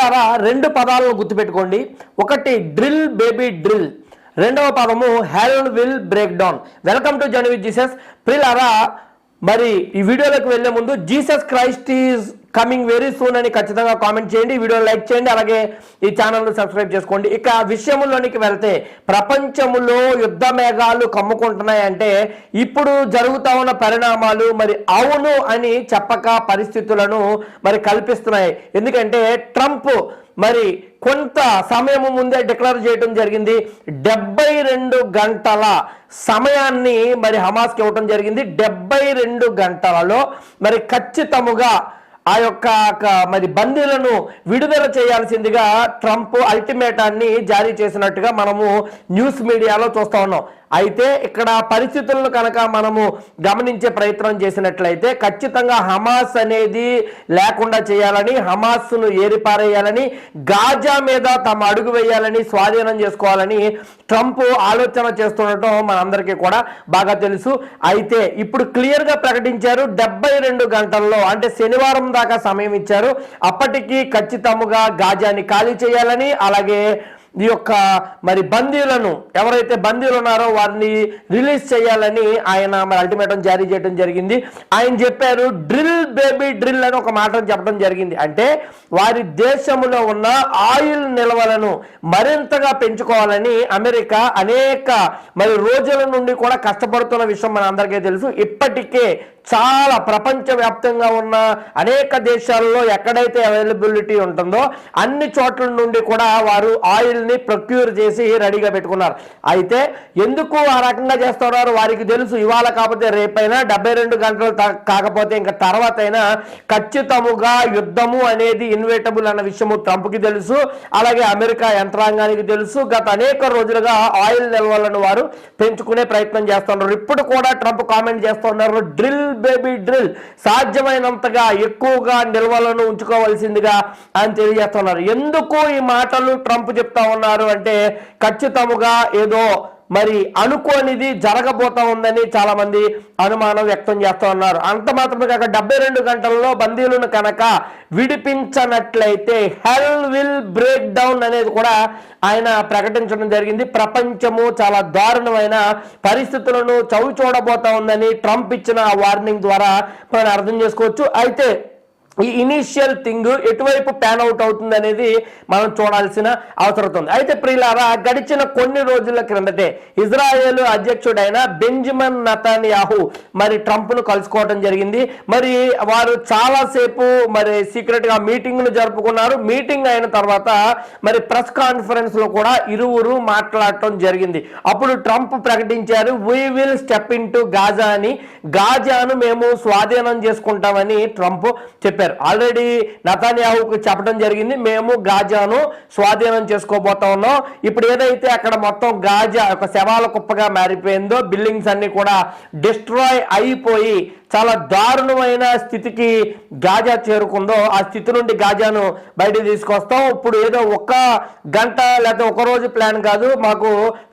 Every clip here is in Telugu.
మిత్రులారా రెండు పదాలను గుర్తుపెట్టుకోండి. ఒకటి డ్రిల్ బేబీ డ్రిల్ రెండవ పదము hell will break down welcome to journey with Jesus ప్రిలారా మరి ఈ వీడియోలోకి వెళ్ళే ముందు Jesus Christ is coming very soon అని ఖచ్చితంగా కామెంట్ చేయండి వీడియో లైక్ చేయండి అలాగే ఈ ఛానల్ను సబ్స్క్రైబ్ చేసుకోండి. ఇక విషయంలోనికి వెళ్తే ప్రపంచములో యుద్ధ మేఘాలు కమ్ముకుంటున్నాయంటే ఇప్పుడు జరుగుతా ఉన్న పరిణామాలు మరి అవును అని చెప్పక పరిస్థితులను మరి కల్పిస్తున్నాయి. ఎందుకంటే ట్రంప్ మరి కొంత సమయం ముందే డిక్లేర్ చేయడం జరిగింది. డెబ్బై రెండు గంటల సమయాన్ని మరి హమాస్కి ఇవ్వటం జరిగింది. డెబ్బై రెండు గంటలలో మరి ఖచ్చితముగా ఆ యొక్క మరి బందీలను విడుదల చేయాల్సిందిగా ట్రంప్ అల్టిమేటాన్ని జారీ చేసినట్టుగా మనము న్యూస్ మీడియాలో చూస్తా ఉన్నాం. అయితే ఇక్కడ పరిస్థితులను కనుక మనము గమనించే ప్రయత్నం చేసినట్లయితే ఖచ్చితంగా హమాస్ అనేది లేకుండా చేయాలని హమాస్ను ఏరిపారేయాలని గాజా మీద తమ అడుగు వేయాలని స్వాధీనం చేసుకోవాలని ట్రంప్ ఆలోచన చేస్తుండటం మనందరికీ కూడా బాగా తెలుసు. అయితే ఇప్పుడు క్లియర్గా ప్రకటించారు డెబ్బై రెండు గంటల్లో అంటే శనివారం దాకా సమయం ఇచ్చారు. అప్పటికి ఖచ్చితముగా గాజాని ఖాళీ చేయాలని అలాగే ఈ యొక్క మరి బందీలను ఎవరైతే బందీలు ఉన్నారో వారిని రిలీజ్ చేయాలని ఆయన మరి అల్టిమేటం జారీ చేయడం జరిగింది. ఆయన చెప్పారు డ్రిల్ బేబీ డ్రిల్ అని ఒక మాట చెప్పడం జరిగింది. అంటే వారి దేశంలో ఉన్న ఆయిల్ నిల్వలను మరింతగా పెంచుకోవాలని అమెరికా అనేక మరి రోజుల నుండి కూడా కష్టపడుతున్న విషయం మన అందరికీ తెలుసు. ఇప్పటికే చాలా ప్రపంచవ్యాప్తంగా ఉన్న అనేక దేశాల్లో ఎక్కడైతే అవైలబిలిటీ ఉంటుందో అన్ని చోట్ల నుండి కూడా వారు ఆయిల్ని ప్రొక్యూర్ చేసి రెడీగా పెట్టుకున్నారు. అయితే ఎందుకు ఆ రకంగా చేస్తున్నారు వారికి తెలుసు. ఇవాళ కాకపోతే రేపైనా డెబ్బై రెండు గంటలు త- కాకపోతే ఇంకా తర్వాత అయినా ఖచ్చితముగా యుద్ధము అనేది ఇన్వేటబుల్ అన్న విషయము ట్రంప్కి తెలుసు. అలాగే అమెరికా యంత్రాంగానికి తెలుసు. గత అనేక రోజులుగా ఆయిల్ నిల్వలను వారు పెంచుకునే ప్రయత్నం చేస్తున్నారు. ఇప్పుడు కూడా ట్రంప్ కామెంట్ చేస్తున్నారు. డ్రిల్ బేబీ డ్రిల్ సాధ్యమైనంతగా ఎక్కువగా నిల్వలను ఉంచుకోవాల్సిందిగా అని తెలియజేస్తున్నారు. ఎందుకు ఈ మాటలు ట్రంప్ చెప్తా ఉన్నారు అంటే ఖచ్చితముగా ఏదో మరి అనుకోనిది జరగబోతా ఉందని చాలా మంది అనుమానం వ్యక్తం చేస్తూ ఉన్నారు. అంత మాత్రమే కాక డెబ్బై రెండు గంటల్లో బందీలను కనుక విడిపించనట్లయితే హెల్ విల్ బ్రేక్ డౌన్ అనేది కూడా ఆయన ప్రకటించడం జరిగింది. ప్రపంచము చాలా దారుణమైన పరిస్థితులను చవి చూడబోతా ఉందని ట్రంప్ ఇచ్చిన వార్నింగ్ ద్వారా మనం అర్థం చేసుకోవచ్చు. అయితే ఈ ఇనీషియల్ థింగ్ ఎటువైపు ప్యాన్ అవుట్ అవుతుంది అనేది మనం చూడాల్సిన అవసరం ఉంది. అయితే ప్రియులారా గడిచిన కొన్ని రోజుల క్రిందటే ఇజ్రాయేల్ అధ్యక్షుడైన బెంజమిన్ నతాన్యాహు మరి ట్రంప్ను కలుసుకోవడం జరిగింది. మరి వారు చాలాసేపు మరి సీక్రెట్గా మీటింగ్ను జరుపుకున్నారు. మీటింగ్ అయిన తర్వాత మరి ప్రెస్ కాన్ఫరెన్స్లో కూడా ఇరువురు మాట్లాడటం జరిగింది. అప్పుడు ట్రంప్ ప్రకటించారు we will step in to Gaza అని. గాజాను మేము స్వాధీనం చేసుకుంటామని ట్రంప్ చెప్పారు. ఆల్రెడీ నతాన్యాహుకు చెప్పడం జరిగింది. మేము గాజాను స్వాధీనం చేసుకోబోతా ఉన్నాం. ఇప్పుడు ఏదైతే అక్కడ మొత్తం గాజా ఒక శవాల కుప్పగా మారిపోయిందో బిల్డింగ్స్ అన్ని కూడా డిస్ట్రాయ్ అయిపోయి చాలా దారుణమైన స్థితికి గాజా చేరుకుందో ఆ స్థితి నుండి గాజాను బయటికి తీసుకొస్తాం. ఇప్పుడు ఏదో ఒక్క గంట లేదా ఒక రోజు ప్లాన్ కాదు. మాకు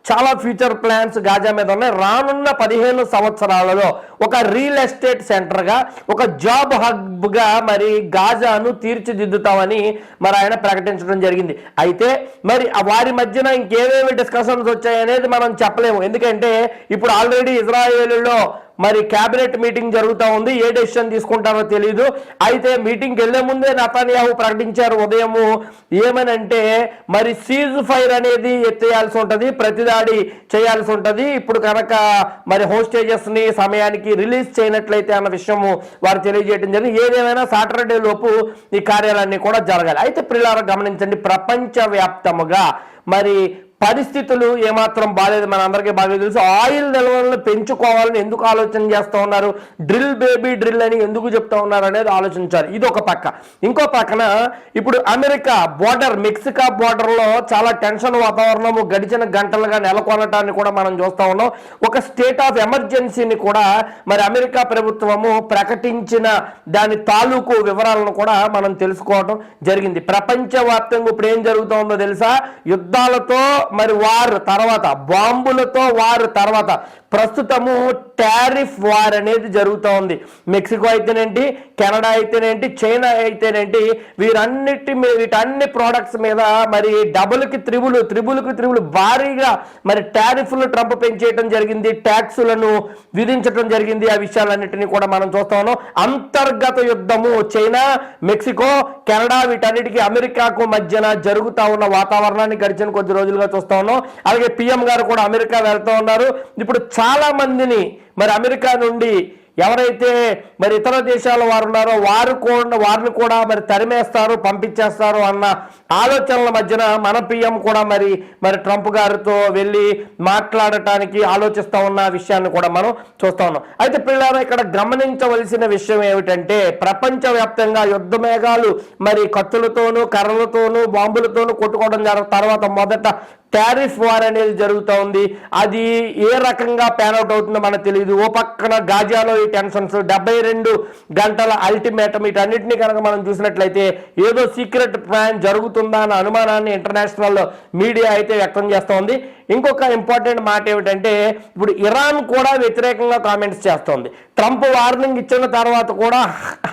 చాలా ఫ్యూచర్ ప్లాన్స్ గాజా మీద ఉన్నాయి. రానున్న పదిహేను సంవత్సరాలలో ఒక రియల్ ఎస్టేట్ సెంటర్గా ఒక జాబ్ హబ్గా మరి గాజాను తీర్చిదిద్దుతామని మరి ఆయన ప్రకటించడం జరిగింది. అయితే మరి వారి మధ్యన ఇంకేవేవి డిస్కషన్స్ వచ్చాయనేది మనం చెప్పలేము. ఎందుకంటే ఇప్పుడు ఆల్రెడీ ఇజ్రాయేల్లో మరి కేబినెట్ మీటింగ్ జరుగుతూ ఉంది. ఏ డెసిషన్ తీసుకుంటారో తెలియదు అయితే మీటింగ్కి వెళ్ళే ముందే నతాన్యాహు ప్రకటించారు. ఉదయము ఏమనంటే మరి సీజ్ ఫైర్ అనేది ఎత్తేయాల్సి ఉంటుంది ప్రతిదాడి చేయాల్సి ఉంటుంది. ఇప్పుడు కనుక మరి హోస్టేజెస్ని సమయానికి రిలీజ్ చేయనట్లయితే అన్న విషయము వారు తెలియజేయడం జరిగింది. ఏదేమైనా సాటర్డే లోపు ఈ కార్యాలన్నీ కూడా జరగాలి. అయితే పిల్లలు గమనించండి ప్రపంచవ్యాప్తముగా మరి పరిస్థితులు ఏమాత్రం బాగాలేదు మన అందరికీ బాగా తెలుసు. ఆయిల్ నిల్వలను పెంచుకోవాలని ఎందుకు ఆలోచన చేస్తూ ఉన్నారు? డ్రిల్ బేబీ డ్రిల్ అని ఎందుకు చెప్తా ఉన్నారు అనేది ఆలోచించాలి. ఇది ఒక పక్క. ఇంకో పక్కన ఇప్పుడు అమెరికా బోర్డర్ మెక్సికా బోర్డర్లో చాలా టెన్షన్ వాతావరణము గడిచిన గంటలుగా నెలకొనటాన్ని కూడా మనం చూస్తూ ఉన్నాం. ఒక స్టేట్ ఆఫ్ ఎమర్జెన్సీని కూడా మరి అమెరికా ప్రభుత్వము ప్రకటించిన దాని తాలూకు వివరాలను కూడా మనం తెలుసుకోవడం జరిగింది. ప్రపంచవ్యాప్తంగా ఇప్పుడు ఏం జరుగుతుందో తెలుసా? యుద్ధాలతో మరి వారు తర్వాత బాంబులతో వారు తర్వాత. ప్రస్తుతము టారిఫ్ వార్ అనేది జరుగుతూ ఉంది. మెక్సికో అయితేనేంటి కెనడా అయితేనేంటి చైనా అయితేనేంటి వీరన్నిటి మీద వీటన్ని ప్రోడక్ట్స్ మీద మరి డబుల్కి త్రిబుల్ త్రిబుల్కి త్రిబుల్ భారీగా మరి టారిఫ్లు ట్రంప్ పెంచేయటం జరిగింది ట్యాక్సులను విధించడం జరిగింది ఆ విషయాలన్నింటినీ కూడా మనం చూస్తా ఉన్నాం. అంతర్గత యుద్ధము చైనా మెక్సికో కెనడా వీటన్నిటికీ అమెరికాకు మధ్యన జరుగుతూ ఉన్న వాతావరణాన్ని గడిచిన కొద్ది రోజులుగా చూస్తా ఉన్నాం. అలాగే పిఎం గారు కూడా అమెరికా వెళ్తూ ఉన్నారు. ఇప్పుడు చాలా మందిని మరి అమెరికా నుండి ఎవరైతే మరి ఇతర దేశాల వారు ఉన్నారో వారు కూడా వారిని కూడా మరి తరిమేస్తారు పంపించేస్తారు అన్న ఆలోచనల మధ్యన మన పిఎం కూడా మరి మరి ట్రంప్ గారితో వెళ్ళి మాట్లాడటానికి ఆలోచిస్తూ ఉన్న విషయాన్ని కూడా మనం చూస్తూ ఉన్నాం. అయితే పిల్లలు ఇక్కడ గమనించవలసిన విషయం ఏమిటంటే ప్రపంచవ్యాప్తంగా యుద్ధమేఘాలు మరి కత్తులతోనూ కర్రలతోనూ బాంబులతోనూ కొట్టుకోవడం జరగ తర్వాత మొదట టారిఫ్ వార్ అనేది జరుగుతూ ఉంది. అది ఏ రకంగా ప్యాన్ అవుట్ అవుతుందో మనకు తెలియదు ఓ పక్కన గాజాలో ఈ టెన్షన్స్ డెబ్బై రెండు గంటల అల్టిమేటం వీటన్నిటిని కనుక మనం చూసినట్లయితే ఏదో సీక్రెట్ ప్లాన్ జరుగుతుందా అన్న అనుమానాన్ని ఇంటర్నేషనల్ మీడియా అయితే వ్యక్తం చేస్తోంది ఇంకొక ఇంపార్టెంట్ మాట ఏమిటంటే ఇప్పుడు ఇరాన్ కూడా వ్యతిరేకంగా కామెంట్స్ చేస్తోంది. ట్రంప్ వార్నింగ్ ఇచ్చిన తర్వాత కూడా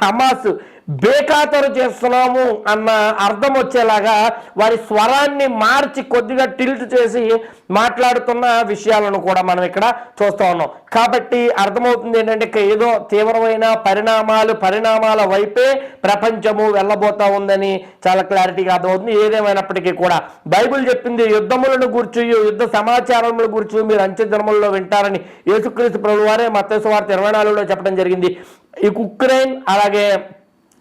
హమాస్ బేఖాతరు చేస్తున్నాము అన్న అర్థం వచ్చేలాగా వారి స్వరాన్ని మార్చి కొద్దిగా టిల్ట్ చేసి మాట్లాడుతున్న విషయాలను కూడా మనం ఇక్కడ చూస్తూ ఉన్నాం. కాబట్టి అర్థమవుతుంది ఏంటంటే ఏదో తీవ్రమైన పరిణామాలు పరిణామాల వైపే ప్రపంచము వెళ్ళబోతా ఉందని చాలా క్లారిటీగా అర్థమవుతుంది. ఏదేమైనప్పటికీ కూడా బైబిల్ చెప్పింది యుద్ధములను గుర్చి యుద్ధ సమాచారముల గురించి మీరు అంచె వింటారని యేసుక్రీస్తు ప్రభు వారే మత్స్సు వార్త ఇరవై నాలుగులో చెప్పడం జరిగింది. ఈ ఉక్రెయిన్ అలాగే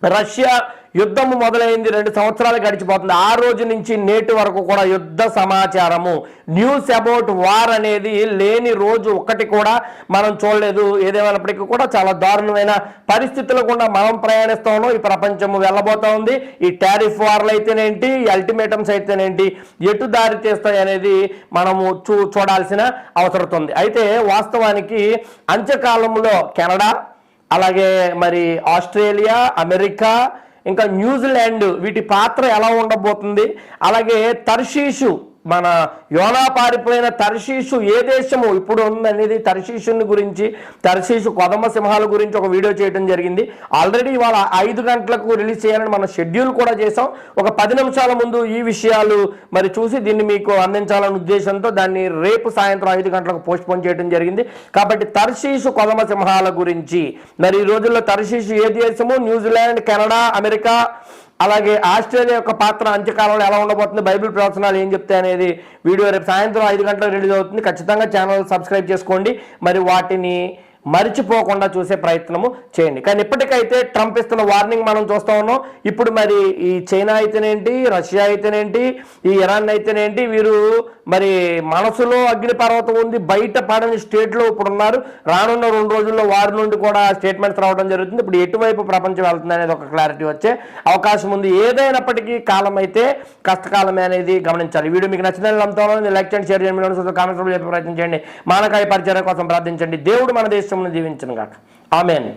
రష్యా యుద్ధం మొదలైంది రెండు సంవత్సరాలు గడిచిపోతుంది. ఆ రోజు నుంచి నేటి వరకు కూడా యుద్ధ సమాచారము. న్యూస్ అబౌట్ వార్ అనేది లేని రోజు ఒకటి కూడా మనం చూడలేదు. ఏదేమైనప్పటికీ కూడా చాలా దారుణమైన పరిస్థితులు కూడా మనం ప్రయాణిస్తా ఉన్నాం. ఈ ప్రపంచము వెళ్ళబోతా ఉంది. ఈ టారిఫ్ వార్లు అయితేనేంటి? ఈ అల్టిమేటమ్స్ అయితేనేంటి? ఎటు దారి తీస్తాయి అనేది మనము చూ చూడాల్సిన అవసరం ఉంది. అయితే వాస్తవానికి అంత్యకాలంలో కెనడా అలాగే మరి ఆస్ట్రేలియా అమెరికా ఇంకా న్యూజిలాండ్ వీటి పాత్ర ఎలా ఉండబోతుంది? అలాగే తర్షీషు మన యోనా పారిపోయిన తర్షీషు ఏ దేశము ఇప్పుడు ఉందనేది తర్షీషుని గురించి తర్షీషు కొదమ సింహాల గురించి ఒక వీడియో చేయడం జరిగింది. ఆల్రెడీ ఇవాళ ఐదు గంటలకు రిలీజ్ చేయాలని మనం షెడ్యూల్ కూడా చేసాం ఒక పది నిమిషాల ముందు ఈ విషయాలు మరి చూసి దీన్ని మీకు అందించాలనే ఉద్దేశంతో దాన్ని రేపు సాయంత్రం ఐదు గంటలకు పోస్ట్ పోన్ చేయడం జరిగింది. కాబట్టి తర్షీషు కొదమ సింహాల గురించి మరి ఈ రోజుల్లో తర్షీషు ఏ దేశము? న్యూజిలాండ్ కెనడా అమెరికా అలాగే ఆస్ట్రేలియా యొక్క పాత్ర అంత్యకాలంలో ఎలా ఉండబోతుంది బైబిల్ ప్రవచనాలు ఏం చెప్తాయి అనేది వీడియో రేపు సాయంత్రం ఐదు గంటలకు రిలీజ్ అవుతుంది. ఖచ్చితంగా ఛానల్ సబ్స్క్రైబ్ చేసుకోండి. మరి వాటిని మరిచిపోకుండా చూసే ప్రయత్నము చేయండి. కానీ ఇప్పటికైతే ట్రంప్ ఇస్తున్న వార్నింగ్ మనం చూస్తూ ఉన్నాం. ఇప్పుడు మరి ఈ చైనా అయితేనేంటి రష్యా అయితేనేంటి ఈ ఇరాన్ అయితేనేంటి వీరు మరి మనసులో అగ్నిపర్వతం ఉంది బయట పడని స్టేట్లో ఇప్పుడు ఉన్నారు రానున్న రెండు రోజుల్లో వారి నుండి కూడా స్టేట్మెంట్స్ రావడం జరుగుతుంది. ఇప్పుడు ఎటువైపు ప్రపంచం వెళ్తుంది అనేది ఒక క్లారిటీ వచ్చే అవకాశం ఉంది. ఏదైనప్పటికీ కాలం అయితే కష్టకాలమే అనేది గమనించాలి. వీడియో మీకు నచ్చిన నమ్ముతాను లైక్ చేయండి షేర్ చేయండి కామెంట్స్ చెప్పే ప్రయత్నం చేయండి. మానకాయ పరిచయం కోసం ప్రార్థించండి. దేవుడు మన దేశంలో జీవించను కాక ఆమెన్.